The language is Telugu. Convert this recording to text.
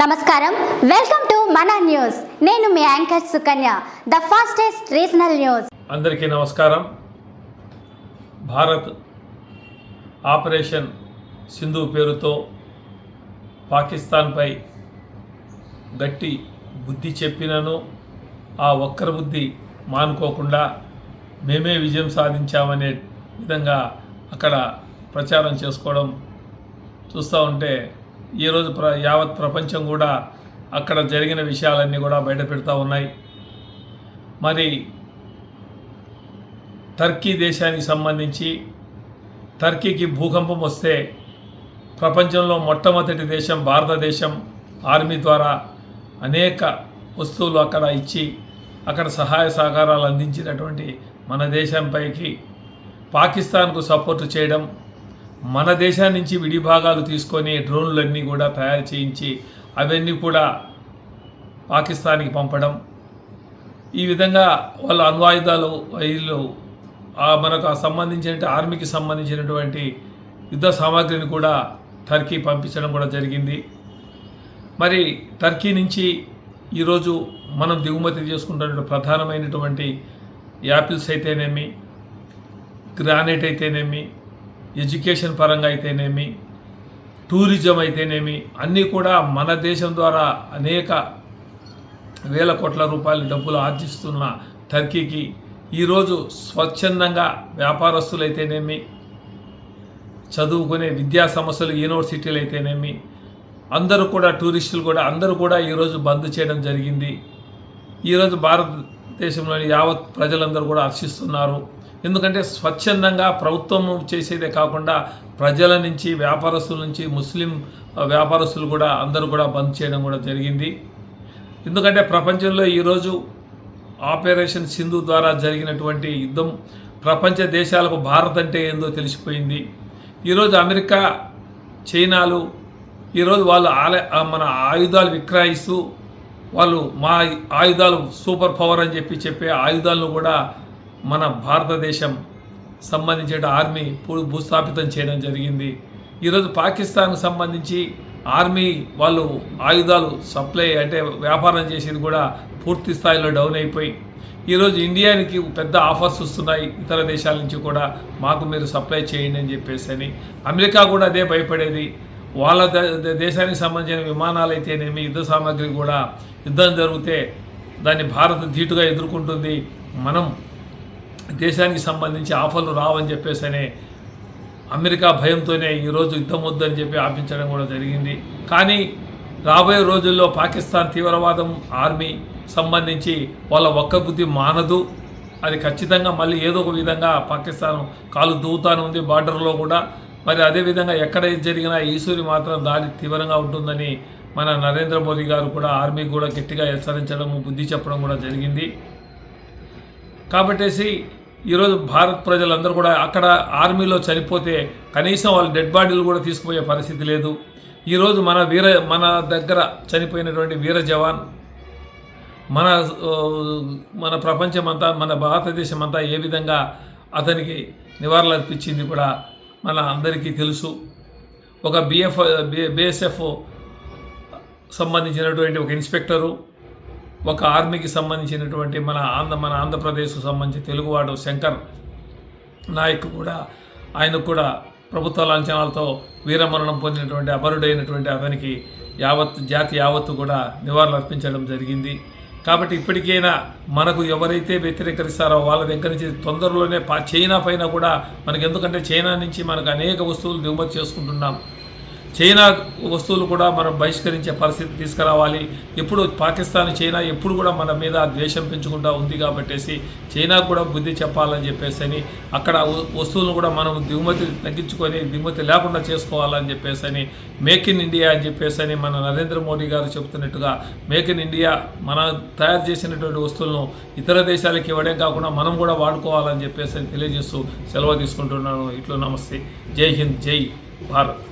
నమస్కారం. వెల్కమ్ టు మన న్యూస్. నేను మీ anchor Sukanya. The fastest regional news. అందరికీ నమస్కారం. భారత్ ఆపరేషన్ సింధు పేరుతో పాకిస్తాన్పై గట్టి బుద్ధి చెప్పినను ఆ ఒక్కరి బుద్ధి మానుకోకుండా మేమే విజయం సాధించామనే విధంగా అక్కడ ప్రచారం చేసుకోవడం చూస్తూ ఉంటే ఈరోజు ప్ర యావత్ ప్రపంచం కూడా అక్కడ జరిగిన విషయాలన్నీ కూడా బయట పెడతా ఉన్నాయి. మరి టర్కీ దేశానికి సంబంధించి టర్కీకి భూకంపం వస్తే ప్రపంచంలో మొట్టమొదటి దేశం భారతదేశం ఆర్మీ ద్వారా అనేక వస్తువులు అక్కడ ఇచ్చి అక్కడ సహాయ సహకారాలు అందించినటువంటి మన దేశంపైకి పాకిస్తాన్కు సపోర్ట్ చేయడం మన దేశం నుంచి విడిభాగాలు తీసుకొని డ్రోన్లన్నీ కూడా తయారు చేయించి అవన్నీ కూడా పాకిస్తాన్కి పంపడం. ఈ విధంగా వాళ్ళ అణ్వాయుధాలు వీళ్ళు మనకు ఆ సంబంధించిన ఆర్మీకి సంబంధించినటువంటి యుద్ధ సామాగ్రిని కూడా టర్కీ పంపించడం కూడా జరిగింది. మరి టర్కీ నుంచి ఈరోజు మనం దిగుమతి చేసుకుంటున్న ప్రధానమైనటువంటి యాపిల్స్ అయితేనేమి గ్రానైట్ అయితేనేమి ఎడ్యుకేషన్ పరంగా అయితేనేమి టూరిజం అయితేనేమి అన్నీ కూడా మన దేశం ద్వారా అనేక వేల కోట్ల రూపాయల డబ్బులు ఆర్జిస్తున్న టర్కీకి ఈరోజు స్వచ్ఛందంగా వ్యాపారస్తులు అయితేనేమి చదువుకునే విద్యా సంస్థలు యూనివర్సిటీలు అయితేనేమి అందరూ కూడా టూరిస్టులు కూడా అందరూ కూడా ఈరోజు బంద్ చేయడం జరిగింది. ఈరోజు దేశంలోని యావత్ ప్రజలందరూ కూడా హర్షిస్తున్నారు. ఎందుకంటే స్వచ్ఛందంగా ప్రభుత్వం చేసేదే కాకుండా ప్రజల నుంచి వ్యాపారస్తుల నుంచి ముస్లిం వ్యాపారస్తులు కూడా అందరూ కూడా బంద్ చేయడం కూడా జరిగింది. ఎందుకంటే ప్రపంచంలో ఈరోజు ఆపరేషన్ సింధు ద్వారా జరిగినటువంటి యుద్ధం ప్రపంచ దేశాలకు భారత్ అంటే ఏందో తెలిసిపోయింది. ఈరోజు అమెరికా చైనాలు ఈరోజు వాళ్ళు ఆల మన ఆయుధాలు విక్రయిస్తూ వాళ్ళు మా ఆయుధాలు సూపర్ పవర్ అని చెప్పి చెప్పే ఆయుధాలను కూడా మన భారతదేశం సంబంధించిన ఆర్మీ భూ- భూస్థాపితం చేయడం జరిగింది. ఈరోజు పాకిస్తాన్కు సంబంధించి ఆర్మీ వాళ్ళు ఆయుధాలు సప్లై అంటే వ్యాపారం చేసేది కూడా పూర్తి స్థాయిలో డౌన్ అయిపోయి ఈరోజు ఇండియానికి పెద్ద ఆఫర్స్ వస్తున్నాయి. ఇతర దేశాల నుంచి కూడా మాకు మీరు సప్లై చేయండి అని చెప్పేసి అని. అమెరికా కూడా అదే భయపడేది. వాళ్ళ ద- దేశానికి సంబంధించిన విమానాలు అయితేనేమి యుద్ధ సామాగ్రి కూడా యుద్ధం జరిగితే దాన్ని భారత్ ధీటుగా ఎదుర్కొంటుంది. మనం దేశానికి సంబంధించి ఆఫర్లు రావని చెప్పేసి అనే అమెరికా భయంతోనే ఈరోజు యుద్ధం వద్దని చెప్పి ఆపించడం కూడా జరిగింది. కానీ రాబోయే రోజుల్లో పాకిస్తాన్ తీవ్రవాదం ఆర్మీ సంబంధించి వాళ్ళ ఒక్క బుద్ధి మానదు. అది ఖచ్చితంగా మళ్ళీ ఏదో ఒక విధంగా పాకిస్తాన్ కాలు దూతాను ఉంది బార్డర్లో కూడా. మరి అదేవిధంగా ఎక్కడ జరిగినా ఈశ్వరి మాత్రం దాడి తీవ్రంగా ఉంటుందని మన నరేంద్ర మోదీ గారు కూడా ఆర్మీ కూడా గట్టిగా హెచ్చరించడం బుద్ధి చెప్పడం కూడా జరిగింది. కాబట్టేసి ఈరోజు భారత్ ప్రజలందరూ కూడా అక్కడ ఆర్మీలో చనిపోతే కనీసం వాళ్ళు డెడ్ బాడీలు కూడా తీసుకుపోయే పరిస్థితి లేదు. ఈరోజు మన వీర మన దగ్గర చనిపోయినటువంటి వీర జవాన్ మన మన ప్రపంచమంతా మన భారతదేశం అంతా ఏ విధంగా అతనికి నివారణ అర్పించింది కూడా మన అందరికీ తెలుసు. ఒక బిఎఫ్ బిఎస్ఎఫ్ సంబంధించినటువంటి ఒక ఇన్స్పెక్టరు ఒక ఆర్మీకి సంబంధించినటువంటి మన ఆంధ్ర మన ఆంధ్రప్రదేశ్కు సంబంధించి తెలుగువాడు శంకర్ నాయక్ కూడా ఆయన కూడా ప్రభుత్వ లాంఛనాలతో వీరమరణం పొందినటువంటి అమరుడైనటువంటి అతనికి యావత్ జాతి యావత్తు కూడా నివాళులు అర్పించడం జరిగింది. కాబట్టి ఇప్పటికైనా మనకు ఎవరైతే వ్యతిరేకరిస్తారో వాళ్ళ దగ్గర నుంచి తొందరలోనే పా చైనా పైన కూడా మనకు ఎందుకంటే చైనా నుంచి మనకు అనేక వస్తువులు దిగుమతి చేసుకుంటున్నాం. చైనా వస్తువులు కూడా మనం బహిష్కరించే పరిస్థితి తీసుకురావాలి. ఎప్పుడు పాకిస్తాన్ చైనా ఎప్పుడు కూడా మన మీద ద్వేషం పెంచుకుంటా ఉంది కాబట్టేసి చైనాకు కూడా బుద్ధి చెప్పాలని చెప్పేసి అని అక్కడ వస్తువులను కూడా మనం దిగుమతి తగ్గించుకొని దిగుమతి లేకుండా చేసుకోవాలని చెప్పేసి అని మేక్ ఇన్ ఇండియా అని చెప్పేసి అని మన నరేంద్ర మోడీ గారు చెబుతున్నట్టుగా మేక్ ఇన్ ఇండియా మన తయారు చేసినటువంటి వస్తువులను ఇతర దేశాలకు ఇవ్వడం కాకుండా మనం కూడా వాడుకోవాలని చెప్పేసి అని తెలియజేస్తూ సెలవు తీసుకుంటున్నాను. ఇట్లు నమస్తే. జై హింద్ జై భారత్.